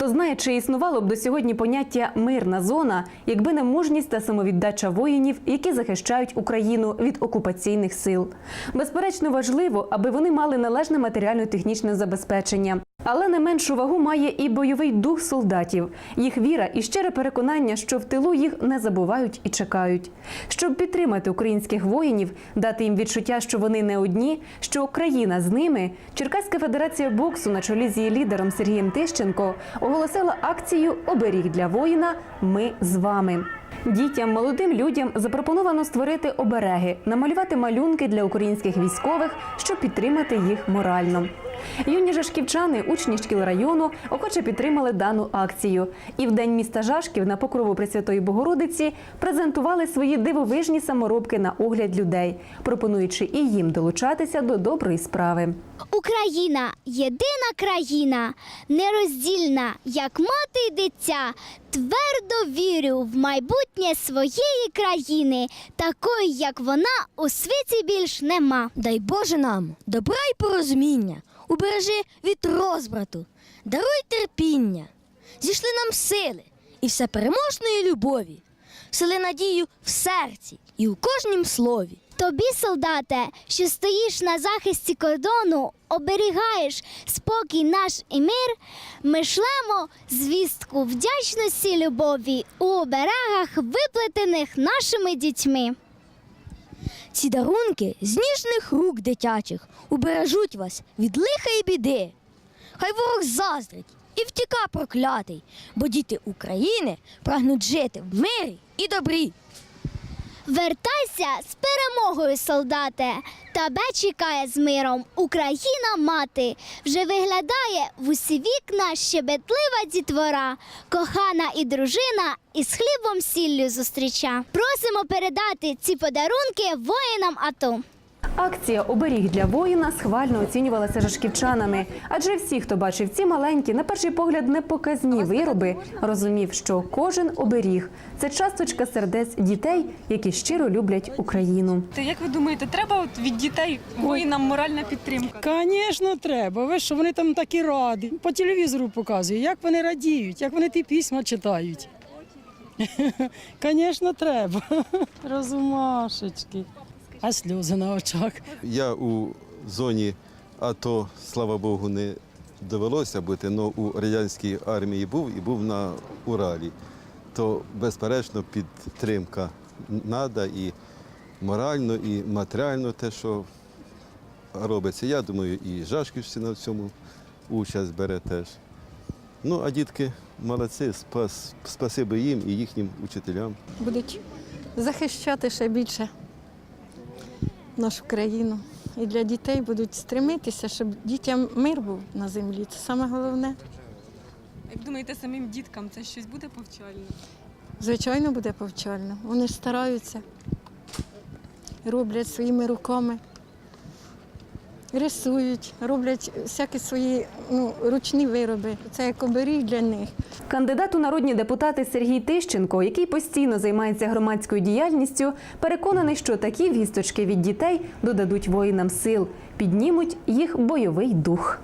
Хто знає, чи існувало б до сьогодні поняття мирна зона, якби не мужність та самовіддача воїнів, які захищають Україну від окупаційних сил. Безперечно, важливо, аби вони мали належне матеріально-технічне забезпечення. Але не меншу вагу має і бойовий дух солдатів, їх віра і щире переконання, що в тилу їх не забувають і чекають. Щоб підтримати українських воїнів, дати їм відчуття, що вони не одні, що Україна з ними. Черкаська федерація боксу на чолі з її лідером Сергієм Тищенко оголосила акцію Оберіг для воїна. Ми з вами. Дітям, молодим людям запропоновано створити обереги, намалювати малюнки для українських військових, щоб підтримати їх морально. Юні жашківчани, учні шкіл району, охоче підтримали дану акцію. І в день міста Жашків на покрову Пресвятої Богородиці презентували свої дивовижні саморобки на огляд людей, пропонуючи і їм долучатися до доброї справи. Україна єдина країна, нероздільна, як мати й дитя. Твердо вірю в майбутнє своєї країни, такої, як вона, у світі більш нема. Дай Боже нам добра й порозуміння, убережи від розбрату, даруй терпіння, зійшли нам сили і всепереможної любові, сили надію в серці і у кожнім слові. Тобі, солдате, що стоїш на захисті кордону, оберігаєш спокій наш і мир, ми шлемо звістку вдячності любові у оберегах, виплетених нашими дітьми. Ці дарунки з ніжних рук дитячих убережуть вас від лиха і біди. Хай ворог заздрить і втіка проклятий, бо діти України прагнуть жити в мирі і добрі. Вертайся з перемогою, солдате. Тебе чекає з миром Україна мати. Вже виглядає в усі вікна щебетлива дітвора, кохана і дружина із хлібом сіллю зустріча. Просимо передати ці подарунки воїнам АТО. Акція Оберіг для воїна схвально оцінювалася жашківчанами, адже всі, хто бачив ці маленькі, на перший погляд непоказні вироби, розумів, що кожен оберіг це часточка сердець дітей, які щиро люблять Україну. То як ви думаєте, треба от від дітей воїнам моральна підтримка? Звісно, треба. Ви що вони там такі раді. По телевізору показують, як вони радіють, як вони ті письма читають. Звісно, треба. Розумашечки. А сльози на очах. Я у зоні АТО, слава Богу, не довелося бути, але у радянській армії був і був на Уралі. То, безперечно, підтримка треба і морально, і матеріально те, що робиться. Я думаю, і Жашківщина на цьому участь бере теж. Ну, а дітки молодці, спас, спасибі їм і їхнім учителям. будуть захищати ще більше нашу країну. І для дітей будуть стремитися, щоб дітям мир був на землі. Це саме головне. Як думаєте, самим діткам це щось буде повчально? Звичайно, буде повчально. Вони ж стараються, роблять своїми руками, рисують, роблять всякі свої ну, ручні вироби. Це як оберіг для них. Кандидат у народні депутати Сергій Тищенко, який постійно займається громадською діяльністю, переконаний, що такі вісточки від дітей додадуть воїнам сил, піднімуть їх бойовий дух.